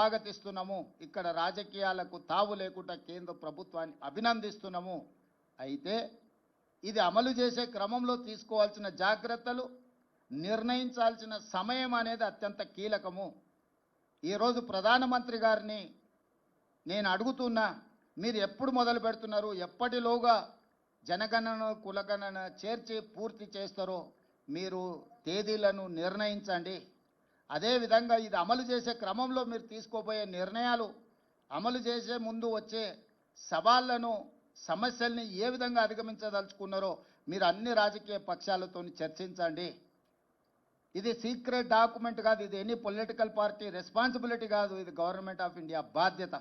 స్వాగతిస్తున్నాము. ఇక్కడ రాజకీయాలకు తావు లేకుండా కేంద్ర ప్రభుత్వాన్ని అభినందిస్తున్నాము. అయితే ఇది అమలు చేసే క్రమంలో తీసుకోవాల్సిన జాగ్రత్తలు నిర్ణయించాల్సిన సమయం అనేది అత్యంత కీలకము. ఈరోజు ప్రధానమంత్రి గారిని నేను అడుగుతున్నా మీరు ఎప్పుడు మొదలు పెడుతున్నారు? ఎప్పటిలోగా జనగణన కులగణన చేర్చి పూర్తి చేస్తారో మీరు తేదీలను నిర్ణయించండి. అదేవిధంగా ఇది అమలు చేసే క్రమంలో మీరు తీసుకోబోయే నిర్ణయాలు అమలు చేసే ముందు వచ్చే సవాళ్ళను సమస్యల్ని ఏ విధంగా అధిగమించదలుచుకున్నారో మీరు అన్ని రాజకీయ పక్షాలతో చర్చించండి. ఇది సీక్రెట్ డాక్యుమెంట్ కాదు ఇది ఎనీ పొలిటికల్ పార్టీ రెస్పాన్సిబిలిటీ కాదు ఇది గవర్నమెంట్ ఆఫ్ ఇండియా బాధ్యత.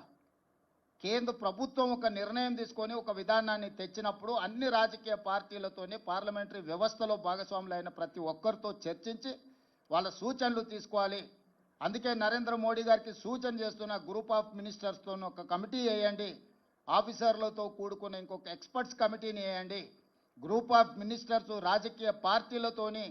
కేంద్ర ప్రభుత్వం ఒక నిర్ణయం తీసుకొని ఒక విధానాన్ని తెచ్చినప్పుడు అన్ని రాజకీయ పార్టీలతోనే పార్లమెంటరీ వ్యవస్థలో భాగస్వాములైన ప్రతి ఒక్కరితో చర్చించి వాళ్ళ సూచనలు తీసుకోవాలి. అందుకే నరేంద్ర మోడీ గారికి సూచన చేస్తున్న గ్రూప్ ఆఫ్ మినిస్టర్స్తో ఒక కమిటీ వేయండి. ఆఫీసర్లతో కూడుకున్న ఇంకొక ఎక్స్పర్ట్స్ కమిటీని వేయండి. గ్రూప్ ఆఫ్ మినిస్టర్స్ రాజకీయ పార్టీలతోని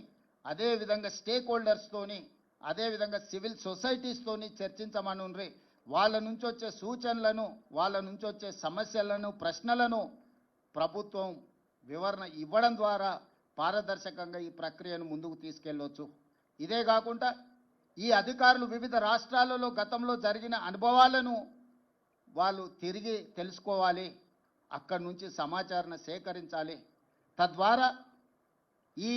అదేవిధంగా స్టేక్ హోల్డర్స్తోని అదేవిధంగా సివిల్ సొసైటీస్తోని చర్చించమనుండ్రి వాళ్ళ నుంచి వచ్చే సూచనలను వాళ్ళ నుంచి వచ్చే సమస్యలను ప్రశ్నలను ప్రభుత్వం వివరణ ఇవ్వడం ద్వారా పారదర్శకంగా ఈ ప్రక్రియను ముందుకు తీసుకెళ్ళవచ్చు ఇదే కాకుండా ఈ అధికారులు వివిధ రాష్ట్రాలలో గతంలో జరిగిన అనుభవాలను వాళ్ళు తిరిగి తెలుసుకోవాలి అక్కడి నుంచి సమాచారాన్ని సేకరించాలి. తద్వారా ఈ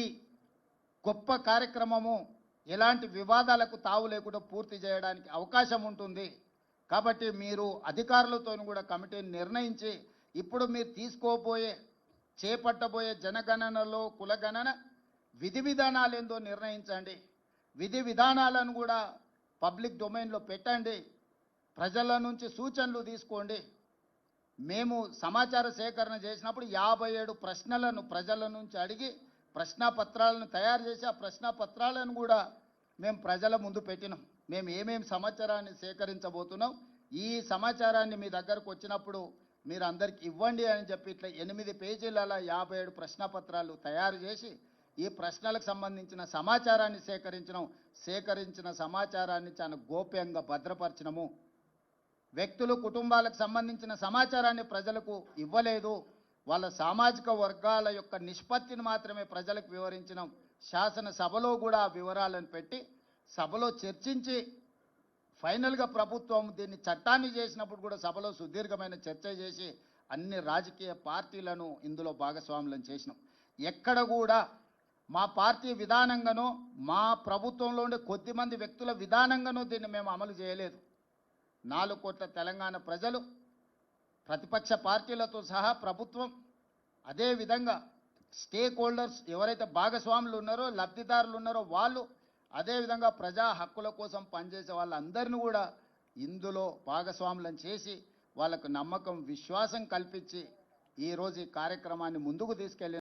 గొప్ప కార్యక్రమము ఎలాంటి వివాదాలకు తావు లేకుండా పూర్తి చేయడానికి అవకాశం ఉంటుంది. కాబట్టి మీరు అధికారులతో కూడా కమిటీని నిర్ణయించి ఇప్పుడు మీరు తీసుకోబోయే చేపట్టబోయే జనగణనలో కులగణన విధి విధానాలు ఏందో నిర్ణయించండి. విధి విధానాలను కూడా పబ్లిక్ డొమైన్లో పెట్టండి. ప్రజల నుంచి సూచనలు తీసుకోండి. మేము సమాచార సేకరణ చేసినప్పుడు యాభై ఏడు ప్రశ్నలను ప్రజల నుంచి అడిగి ప్రశ్నాపత్రాలను తయారు చేసి ఆ ప్రశ్నాపత్రాలను కూడా మేము ప్రజల ముందు పెట్టినాం. మేము ఏమేమి సమాచారాన్ని సేకరించబోతున్నాం ఈ సమాచారాన్ని మీ దగ్గరకు వచ్చినప్పుడు మీరు అందరికి ఇవ్వండి అని చెప్పి ఇట్లా ఎనిమిది పేజీల యాభై ఏడు ప్రశ్నపత్రాలు తయారు చేసి ఈ ప్రశ్నలకు సంబంధించిన సమాచారాన్ని సేకరించడం సేకరించిన సమాచారాన్ని చాలా గోప్యంగా భద్రపరచడము వ్యక్తులు కుటుంబాలకు సంబంధించిన సమాచారాన్ని ప్రజలకు ఇవ్వలేదు. వాళ్ళ సామాజిక వర్గాల యొక్క నిష్పత్తిని మాత్రమే ప్రజలకు వివరించడం శాసనసభలో కూడా ఆ వివరాలను పెట్టి సభలో చర్చించి ఫైనల్గా ప్రభుత్వం దీన్ని చట్టాన్ని చేసినప్పుడు కూడా సభలో సుదీర్ఘమైన చర్చ చేసి అన్ని రాజకీయ పార్టీలను ఇందులో భాగస్వాములను చేసినాం. ఎక్కడ కూడా మా పార్టీ విధానంగానో మా ప్రభుత్వంలో ఉండే కొద్దిమంది వ్యక్తుల విధానంగానో దీన్ని మేము అమలు చేయలేదు. నాలుగు కోట్ల తెలంగాణ ప్రజలు ప్రతిపక్ష పార్టీలతో సహా ప్రభుత్వం అదేవిధంగా స్టేక్ హోల్డర్స్ ఎవరైతే భాగస్వాములు ఉన్నారో లబ్ధిదారులు ఉన్నారో వాళ్ళు అదేవిధంగా ప్రజా హక్కుల కోసం పనిచేసే వాళ్ళందరినీ కూడా ఇందులో భాగస్వాములను చేసి వాళ్ళకు నమ్మకం విశ్వాసం కల్పించి ఈరోజు ఈ కార్యక్రమాన్ని ముందుకు తీసుకెళ్ళి